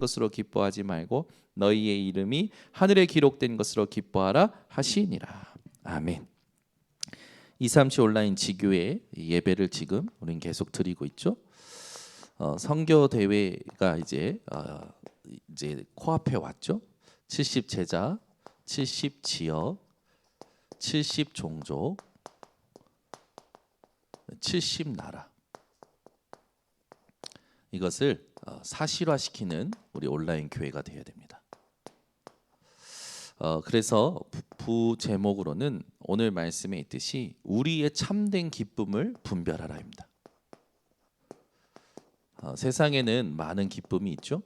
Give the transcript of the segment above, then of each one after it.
것으로 기뻐하지 말고 너희의 이름이 하늘에 기록된 것으로 기뻐하라 하시니라. 아멘. 237 온라인 지교회 예배를 지금 우리는 계속 드리고 있죠. 어, 선교 대회가 이제 어, 이제 코앞에 왔죠. 70 제자, 70 지역, 70 종족, 70 나라. 이것을 어, 사실화시키는 우리 온라인 교회가 되어야 됩니다. 어, 그래서 부, 부 제목으로는 오늘 말씀에 있듯이 우리의 참된 기쁨을 분별하라입니다. 어, 세상에는 많은 기쁨이 있죠.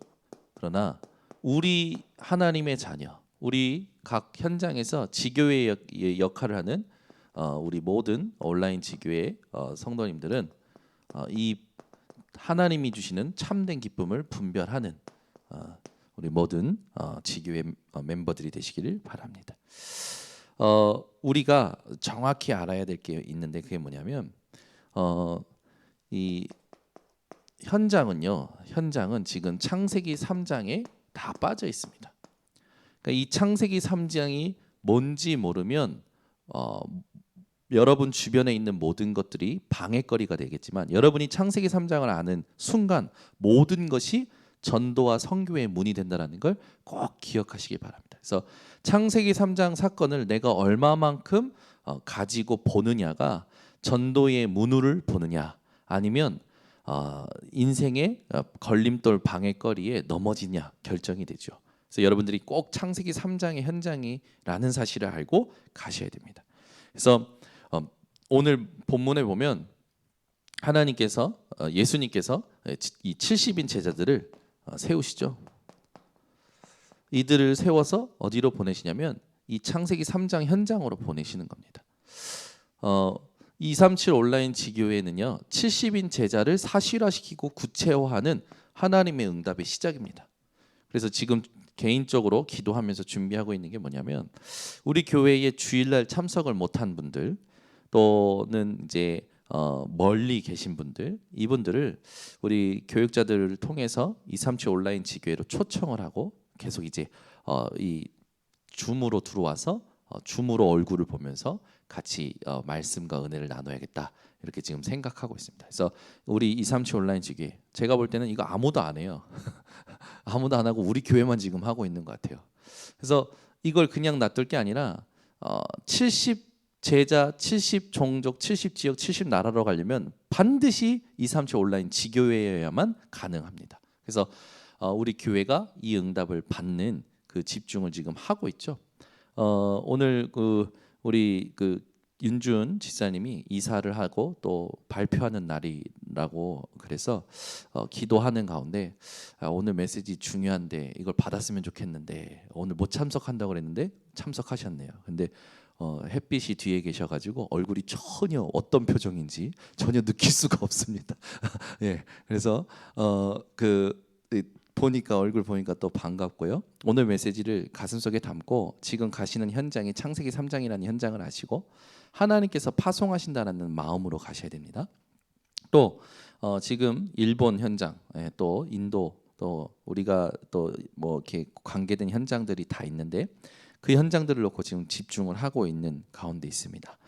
그러나 우리 하나님의 자녀, 우리 각 현장에서 역, 의 역할을 하는 어, 우리 모든 온라인 지교의 어, 성도님들은 어, 이 하나님이 주시는 참된 기쁨을 분별하는 어, 우리 모든 어, 지교회 어, 멤버들이 되시기를 바랍니다. 어, 우리가 정확히 알아야 될 게 있는데 그게 뭐냐면 어, 이 현장은요. 현장은 지금 창세기 3장에 다 빠져 있습니다. 그러니까 이 창세기 3장이 뭔지 모르면 어, 여러분 주변에 있는 모든 것들이 방해거리가 되겠지만 여러분이 창세기 3장을 아는 순간 모든 것이 전도와 선교의 문이 된다라는 걸 꼭 기억하시기 바랍니다. 그래서 창세기 3장 사건을 내가 얼마만큼 어, 가지고 보느냐가 전도의 문을 보느냐 아니면 어, 인생의 어, 걸림돌 방해거리에 넘어지냐 결정이 되죠. 그래서 여러분들이 꼭 창세기 3장의 현장이라는 사실을 알고 가셔야 됩니다. 그래서 어, 오늘 본문에 보면 하나님께서 어, 예수님께서 이 70인 제자들을 어, 세우시죠. 이들을 세워서 어디로 보내시냐면 이 창세기 3장 현장으로 보내시는 겁니다. 어, 237 온라인 지교회는요 70인 제자를 사실화시키고 구체화하는 하나님의 응답의 시작입니다. 그래서 지금 개인적으로 기도하면서 준비하고 있는 게 뭐냐면 우리 교회에 주일날 참석을 못한 분들 또는 이제 어, 멀리 계신 분들 이분들을 우리 교육자들을 통해서 237 온라인 지교회로 초청을 하고 계속 이제 어, 이 줌으로 들어와서 어, 줌으로 얼굴을 보면서 같이 어, 말씀과 은혜를 나눠야겠다 이렇게 지금 생각하고 있습니다. 그래서 우리 237 온라인 지교회 제가 볼 때는 이거 아무도 안 해요. 아무도 안 하고 우리 교회만 지금 하고 있는 것 같아요. 그래서 이걸 그냥 놔둘 게 아니라 어, 70 제자 70 종족 70 지역 70 나라로 가려면 반드시 237 온라인 지교회여야만 가능합니다. 그래서 어, 우리 교회가 이 응답을 받는 그 집중을 지금 하고 있죠. 어, 오늘 그 우리 그 윤준 지사님이 이사를 하고 또 발표하는 날이라고 그래서 어, 기도하는 가운데 아, 오늘 메시지 중요한데 이걸 받았으면 좋겠는데 오늘 못 참석한다고 그랬는데 참석하셨네요. 근데 어, 햇빛이 뒤에 계셔가지고 얼굴이 전혀 어떤 표정인지 전혀 느낄 수가 없습니다. 예, 그래서 어 그 보니까 얼굴 보니까 또 반갑고요. 오늘 메시지를 가슴속에 담고 지금 가시는 현장이 창세기 3장이라는 현장을 아시고 하나님께서 파송하신다라는 마음으로 가셔야 됩니다. 또 어, 지금 일본 현장, 예, 또 인도, 또 우리가 또 뭐 이렇게 관계된 현장들이 다 있는데 그 현장들을 놓고 지금 집중을 하고 있는 가운데 있습니다.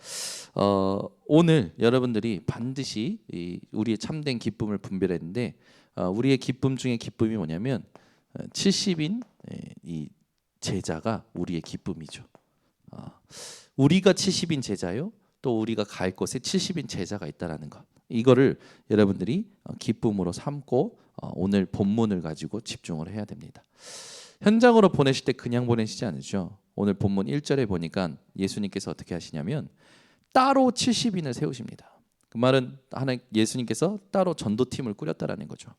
어, 오늘 여러분들이 반드시 이 우리의 참된 기쁨을 분별했는데 어, 우리의 기쁨 중에 기쁨이 뭐냐면 70인 이 제자가 우리의 기쁨이죠. 어, 우리가 70인 제자요. 또 우리가 갈 곳에 70인 제자가 있다라는 것. 이거를 여러분들이 어, 기쁨으로 삼고 어, 오늘 본문을 가지고 집중을 해야 됩니다. 현장으로 보내실 때 그냥 보내시지 않으죠. 오늘 본문 1절에 보니까 예수님께서 어떻게 하시냐면 따로 70인을 세우십니다. 그 말은 하나 예수님께서 따로 전도팀을 꾸렸다라는 거죠.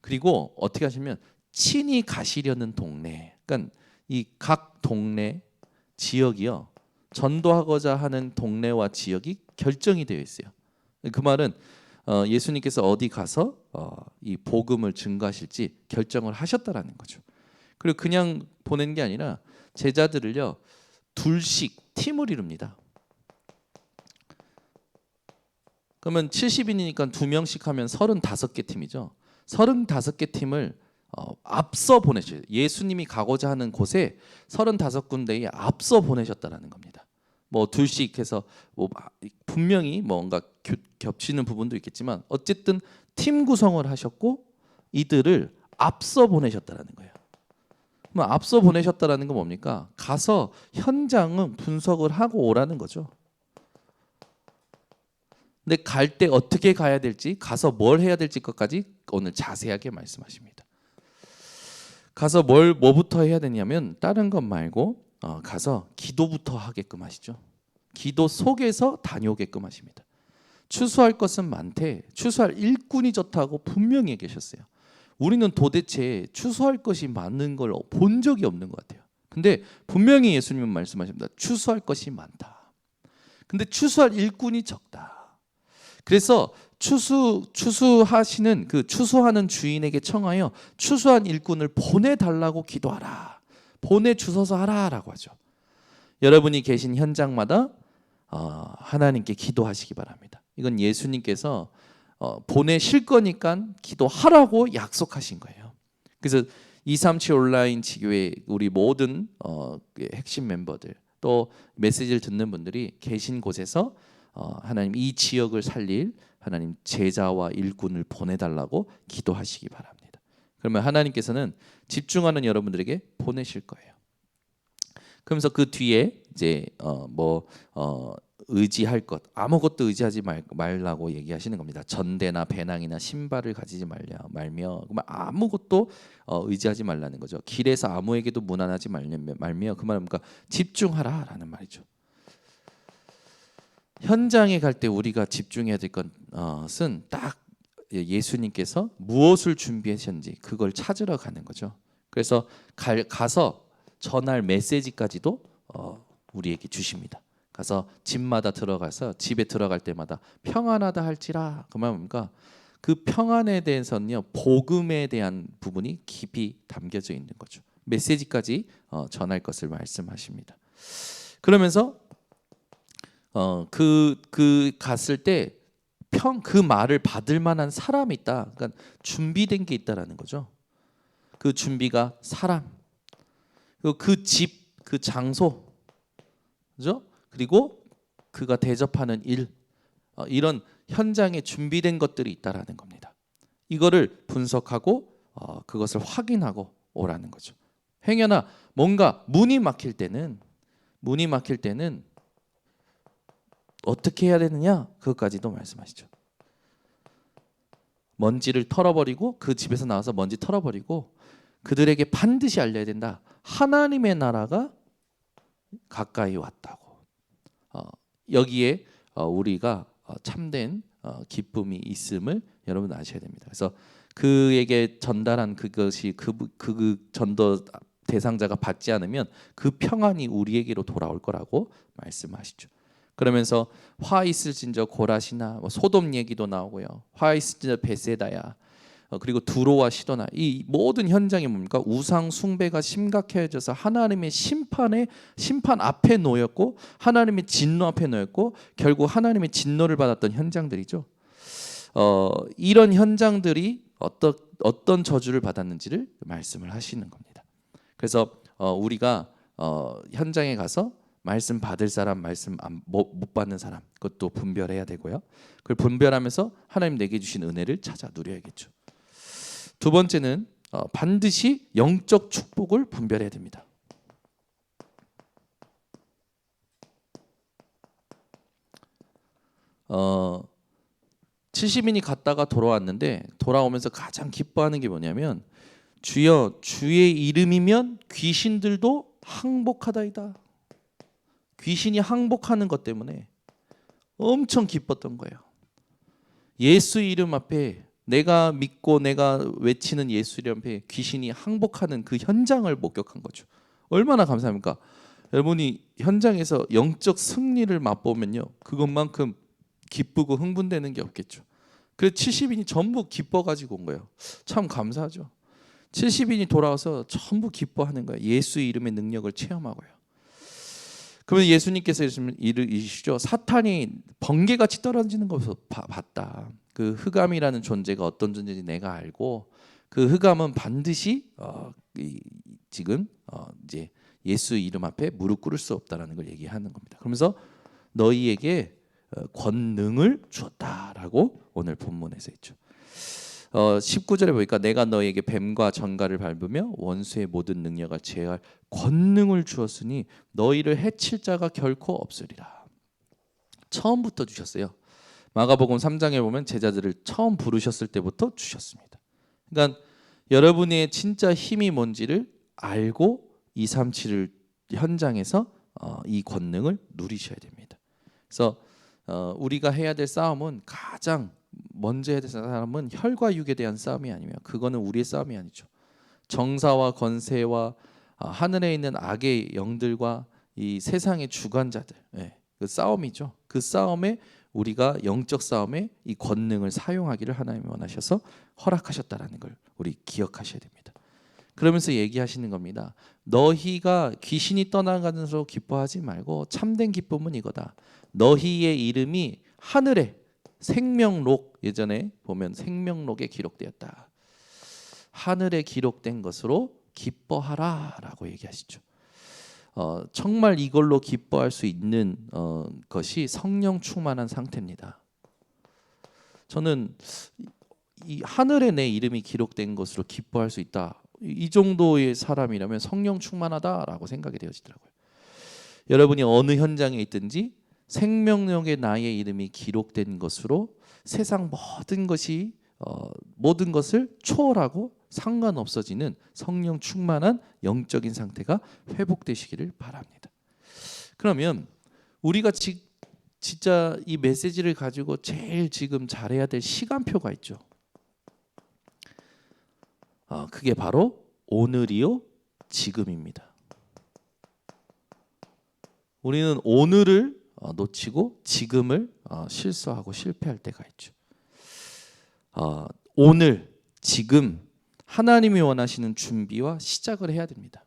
그리고 어떻게 하시면 친히 가시려는 동네, 그러니까 이 각 동네 지역이요 전도하고자 하는 동네와 지역이 결정이 되어 있어요. 그 말은 어, 예수님께서 어디 가서 어, 이 복음을 증가하실지 결정을 하셨다라는 거죠. 그리고 그냥 보낸 게 아니라 제자들을요 둘씩 팀을 이룹니다. 그러면 70인이니까 두 명씩 하면 35개 팀이죠. 35개 팀을 어, 앞서 보내셔요. 예수님이 가고자 하는 곳에 35군데에 앞서 보내셨다라는 겁니다. 뭐 둘씩 해서 뭐 분명히 뭔가 교- 겹치는 부분도 있겠지만 어쨌든 팀 구성을 하셨고 이들을 앞서 보내셨다라는 거예요. 그럼 앞서 보내셨다라는 건 뭡니까? 가서 현장은 분석을 하고 오라는 거죠. 근데 갈 때 어떻게 가야 될지, 가서 뭘 해야 될지 것까지 오늘 자세하게 말씀하십니다. 가서 뭘 뭐부터 해야 되냐면 다른 것 말고 어, 가서 기도부터 하게끔 하시죠. 기도 속에서 다녀오게끔 하십니다. 추수할 것은 많대. 추수할 일꾼이 좋다고 분명히 계셨어요. 우리는 도대체 추수할 것이 많은 걸 본 적이 없는 것 같아요. 근데 분명히 예수님은 말씀하십니다. 추수할 것이 많다. 근데 추수할 일꾼이 적다. 그래서 추수 추수하시는 그 추수하는 주인에게 청하여 추수한 일꾼을 보내 달라고 기도하라. 보내 주소서 하라라고 하죠. 여러분이 계신 현장마다 어, 하나님께 기도하시기 바랍니다. 이건 예수님께서 어, 보내실 거니까 기도하라고 약속하신 거예요. 그래서 237 온라인 지교회 우리 모든 어, 그 핵심 멤버들 또 메시지를 듣는 분들이 계신 곳에서 어, 하나님 이 지역을 살릴 하나님 제자와 일꾼을 보내달라고 기도하시기 바랍니다. 그러면 하나님께서는 집중하는 여러분들에게 보내실 거예요. 그러면서 그 뒤에 이제 어뭐 어, 의지할 것 아무것도 의지하지 말, 말라고 얘기하시는 겁니다. 전대나 배낭이나 신발을 가지지 말려 말며 그만 아무것도 어, 의지하지 말라는 거죠. 길에서 아무에게도 무난하지 말며, 말며 그 말은 뭔가 집중하라라는 말이죠. 현장에 갈 때 우리가 집중해야 될 것은 딱 예수님께서 무엇을 준비하셨는지 그걸 찾으러 가는 거죠. 그래서 갈, 가서 전할 메시지까지도 어, 우리에게 주십니다. 가서 집마다 들어가서 집에 들어갈 때마다 평안하다 할지라 그말 뭡니까? 그 평안에 대해서는요 복음에 대한 부분이 깊이 담겨져 있는 거죠. 메시지까지 어, 전할 것을 말씀하십니다. 그러면서 어그그 그 갔을 때 평 그 말을 받을 만한 사람이 있다. 그러니까 준비된 게 있다라는 거죠. 그 준비가 사람, 그 집, 그 장소, 그죠? 그리고 그가 대접하는 일, 어, 이런 현장에 준비된 것들이 있다라는 겁니다. 이거를 분석하고 어, 그것을 확인하고 오라는 거죠. 행여나 뭔가 문이 막힐 때는 문이 막힐 때는 어떻게 해야 되느냐 그것까지도 말씀하시죠. 먼지를 털어버리고 그 집에서 나와서 먼지 털어버리고 그들에게 반드시 알려야 된다. 하나님의 나라가 가까이 왔다고. 어, 여기에 어, 우리가 어, 참된 어, 기쁨이 있음을 여러분 아셔야 됩니다. 그래서 그에게 전달한 그것이 그, 그, 그 전도 대상자가 받지 않으면 그 평안이 우리에게로 돌아올 거라고 말씀하시죠. 그러면서 화 있을진저 고라시나 뭐 소돔 얘기도 나오고요. 화 있을진저 베세다야. 어, 그리고 두로와 시도나 이 모든 현장이 뭡니까 우상 숭배가 심각해져서 하나님의 심판에 심판 앞에 놓였고 하나님의 진노 앞에 놓였고 결국 하나님의 진노를 받았던 현장들이죠. 어, 이런 현장들이 어떤 어떤 저주를 받았는지를 말씀을 하시는 겁니다. 그래서 어, 우리가 어, 현장에 가서 말씀 받을 사람, 말씀 안, 못, 못 받는 사람 그것도 분별해야 되고요. 그걸 분별하면서 하나님 내게 주신 은혜를 찾아 누려야겠죠. 두 번째는 어, 반드시 영적 축복을 분별해야 됩니다. 어, 70인이 갔다가 돌아왔는데 돌아오면서 가장 기뻐하는 게 뭐냐면 주여 주의 이름이면 귀신들도 항복하다이다. 귀신이 항복하는 것 때문에 엄청 기뻤던 거예요. 예수 이름 앞에 내가 믿고 내가 외치는 예수 이름 앞에 귀신이 항복하는 그 현장을 목격한 거죠. 얼마나 감사합니까? 여러분이 현장에서 영적 승리를 맛보면요. 그것만큼 기쁘고 흥분되는 게 없겠죠. 그래서 70인이 전부 기뻐 가지고 온 거예요. 참 감사하죠. 70인이 돌아와서 전부 기뻐하는 거예요. 예수 이름의 능력을 체험하고요. 그러면 예수님께서 이르시죠. 사탄이 번개같이 떨어지는 것을 봤다. 그 흑암이라는 존재가 어떤 존재인지 내가 알고 그 흑암은 반드시 어, 이, 지금 어, 이제 예수 이름 앞에 무릎 꿇을 수 없다라는 걸 얘기하는 겁니다. 그러면서 너희에게 어, 권능을 주었다라고 오늘 본문에서 했죠. 어, 19절에 보니까 내가 너희에게 뱀과 전갈을 밟으며 원수의 모든 능력을 제할 권능을 주었으니 너희를 해칠 자가 결코 없으리라. 처음부터 주셨어요. 마가복음 3장에 보면 제자들을 처음 부르셨을 때부터 주셨습니다. 그러니까 여러분의 진짜 힘이 뭔지를 알고 237을 현장에서 어, 이 권능을 누리셔야 됩니다. 그래서 어, 우리가 해야 될 싸움은 가장 먼저 해야 될 사람은 혈과 육에 대한 싸움이 아니며 그거는 우리의 싸움이 아니죠. 정사와 권세와 아, 하늘에 있는 악의 영들과 이 세상의 주관자들 예, 그 싸움이죠. 그 싸움에 우리가 영적 싸움에 이 권능을 사용하기를 하나님이 원하셔서 허락하셨다라는 걸 우리 기억하셔야 됩니다. 그러면서 얘기하시는 겁니다. 너희가 귀신이 떠나가는 서로 기뻐하지 말고 참된 기쁨은 이거다. 너희의 이름이 하늘에 생명록 예전에 보면 생명록에 기록되었다. 하늘에 기록된 것으로 기뻐하라라고 얘기하시죠. 어, 정말 이걸로 기뻐할 수 있는 어, 것이 성령 충만한 상태입니다. 저는 이 하늘에 내 이름이 기록된 것으로 기뻐할 수 있다. 이 정도의 사람이라면 성령 충만하다라고 생각이 되어지더라고요. 여러분이 어느 현장에 있든지 생명력의 나의 이름이 기록된 것으로 세상 모든 것이 어, 모든 것을 초월하고 상관없어지는 성령 충만한 영적인 상태가 회복되시기를 바랍니다. 그러면 우리가 지, 진짜 이 메시지를 가지고 제일 지금 잘해야 될 시간표가 있죠. 어, 그게 바로 오늘이요 지금입니다. 우리는 오늘을 어, 놓치고 지금을 어, 실수하고 실패할 때가 있죠. 어, 오늘 지금 하나님이 원하시는 준비와 시작을 해야 됩니다.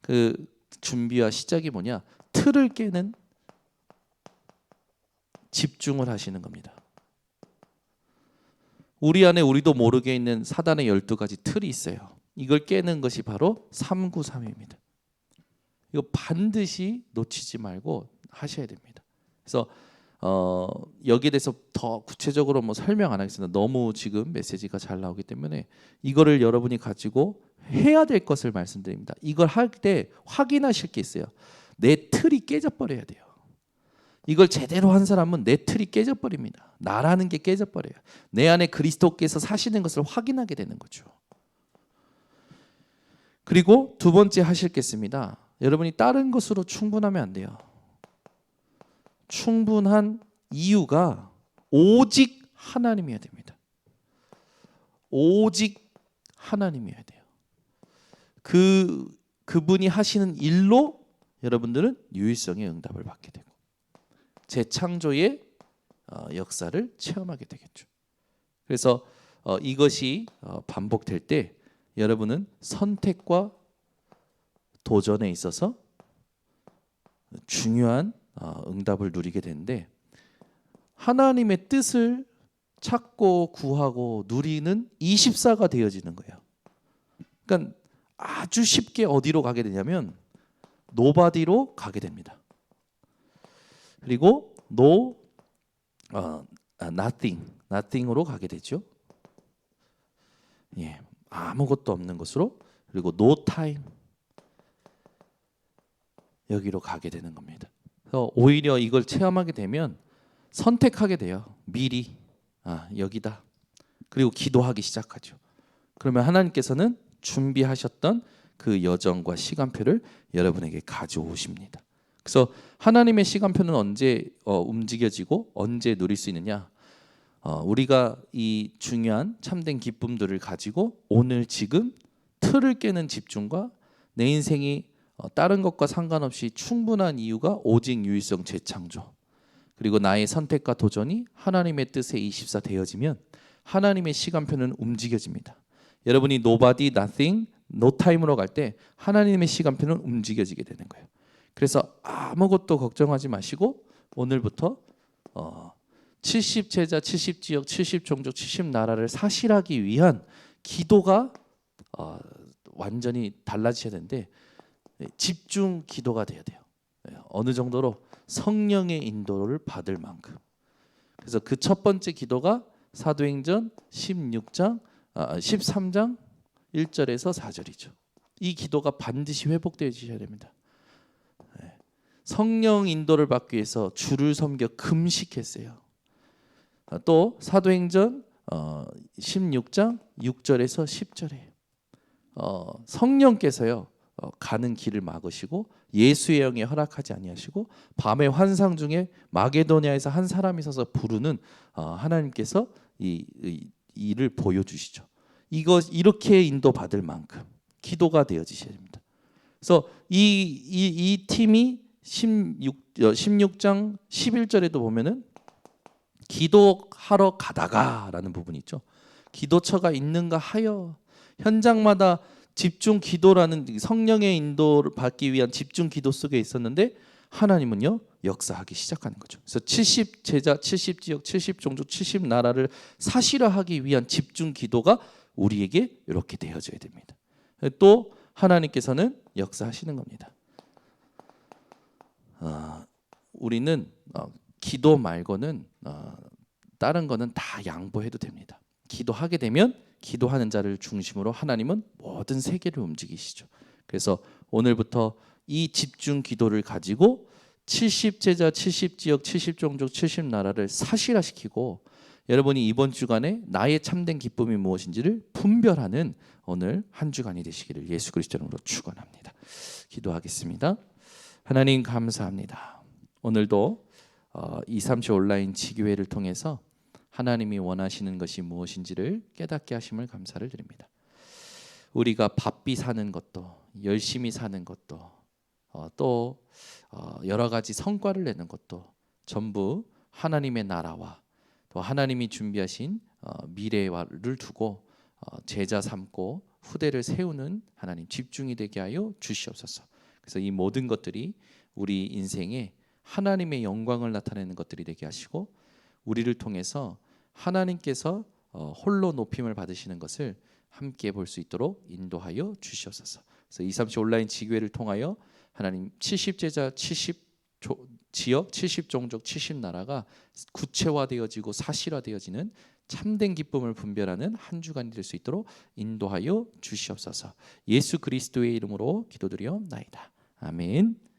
그 준비와 시작이 뭐냐? 틀을 깨는 집중을 하시는 겁니다. 우리 안에 우리도 모르게 있는 사단의 12가지 틀이 있어요. 이걸 깨는 것이 바로 393입니다. 이거 반드시 놓치지 말고 하셔야 됩니다. 그래서 어, 여기에 대해서 더 구체적으로 뭐 설명 안 하겠습니다. 너무 지금 메시지가 잘 나오기 때문에 이거를 여러분이 가지고 해야 될 것을 말씀드립니다. 이걸 할 때 확인하실 게 있어요. 내 틀이 깨져 버려야 돼요. 이걸 제대로 한 사람은 내 틀이 깨져 버립니다. 나라는 게 깨져 버려요. 내 안에 그리스도께서 사시는 것을 확인하게 되는 거죠. 그리고 두 번째 하실 게 있습니다. 여러분이 다른 것으로 충분하면 안 돼요. 충분한 이유가 오직 하나님이어야 됩니다. 오직 하나님이어야 돼요. 그 그분이 하시는 일로 여러분들은 유일성의 응답을 받게 되고 재창조의 어, 역사를 체험하게 되겠죠. 그래서 어, 이것이 어, 반복될 때 여러분은 선택과 도전에 있어서 중요한 어, 응답을 누리게 되는데 하나님의 뜻을 찾고 구하고 누리는 24가 되어지는 거예요. 그러니까 아주 쉽게 어디로 가게 되냐면 노바디로 가게 됩니다. 그리고 no 어, 아, nothing, nothing으로 가게 되죠. 예, 아무것도 없는 것으로 그리고 no time 여기로 가게 되는 겁니다. 오히려 이걸 체험하게 되면 선택하게 돼요. 미리 아 여기다. 그리고 기도하기 시작하죠. 그러면 하나님께서는 준비하셨던 그 여정과 시간표를 여러분에게 가져오십니다. 그래서 하나님의 시간표는 언제 어, 움직여지고 언제 누릴 수 있느냐? 어, 우리가 이 중요한 참된 기쁨들을 가지고 오늘 지금 틀을 깨는 집중과 내 인생이 어, 다른 것과 상관없이 충분한 이유가 오직 유일성 재창조 그리고 나의 선택과 도전이 하나님의 뜻에 24 되어지면 하나님의 시간표는 움직여집니다. 여러분이 nobody, nothing, no time으로 갈 때 하나님의 시간표는 움직여지게 되는 거예요. 그래서 아무것도 걱정하지 마시고 오늘부터 어, 70 제자, 70 지역, 70 종족, 70 나라를 사실하기 위한 기도가 어, 완전히 달라지셔야 되는데 예, 집중 기도가 돼야 돼요. 예, 어느 정도로 성령의 인도를 받을 만큼. 그래서 그 첫 번째 기도가 사도행전 16장 아, 13장 1절에서 4절이죠. 이 기도가 반드시 회복되어지셔야 됩니다. 예. 성령 인도를 받기 위해서 주를 섬겨 금식했어요. 아, 또 사도행전 어, 16장 6절에서 10절에 어, 성령께서요 어, 가는 길을 막으시고 예수의 영에 허락하지 아니하시고 밤의 환상 중에 마게도니아에서 한 사람이 서서 부르는 어, 하나님께서 이, 이 일을 보여주시죠. 이거 이렇게 인도 받을 만큼 기도가 되어지셔야 됩니다. 그래서 이, 이, 이 팀이 16, 어, 16장 11절에도 보면은 기도하러 가다가라는 부분이 있죠. 기도처가 있는가 하여 현장마다 집중 기도라는 성령의 인도를 받기 위한 집중 기도 속에 있었는데 하나님은요 역사하기 시작하는 거죠. 그래서 70 제자, 70 지역, 70 종족, 70 나라를 사실화하기 위한 집중 기도가 우리에게 이렇게 되어져야 됩니다. 또 하나님께서는 역사하시는 겁니다. 어, 우리는 어, 기도 말고는 어, 다른 거는 다 양보해도 됩니다. 기도하게 되면 기도하는 자를 중심으로 하나님은 모든 세계를 움직이시죠. 그래서 오늘부터 이 집중 기도를 가지고 70 제자, 70 지역, 70 종족, 70 나라를 사실화시키고 여러분이 이번 주간에 나의 참된 기쁨이 무엇인지를 분별하는 오늘 한 주간이 되시기를 예수 그리스도 이름으로 축원합니다. 기도하겠습니다. 하나님 감사합니다. 오늘도 어, 237 온라인 지교회를 통해서 하나님이 원하시는 것이 무엇인지를 깨닫게 하심을 감사를 드립니다. 우리가 바삐 사는 것도 열심히 사는 것도 어, 또 어, 여러 가지 성과를 내는 것도 전부 하나님의 나라와 또 하나님이 준비하신 어, 미래를 두고 어, 제자 삼고 후대를 세우는 하나님 집중이 되게 하여 주시옵소서. 그래서 이 모든 것들이 우리 인생에 하나님의 영광을 나타내는 것들이 되게 하시고 우리를 통해서 하나님께서 어, 홀로 높임을 받으시는 것을 함께 볼 수 있도록 인도하여 주시옵소서. 그래서 237 온라인 지교회를 통하여 하나님 70 제자 70 조, 지역 70 종족 70 나라가 구체화되어지고 사실화되어지는 참된 기쁨을 분별하는 한 주간이 될 수 있도록 인도하여 주시옵소서. 예수 그리스도의 이름으로 기도드리옵나이다. 아멘.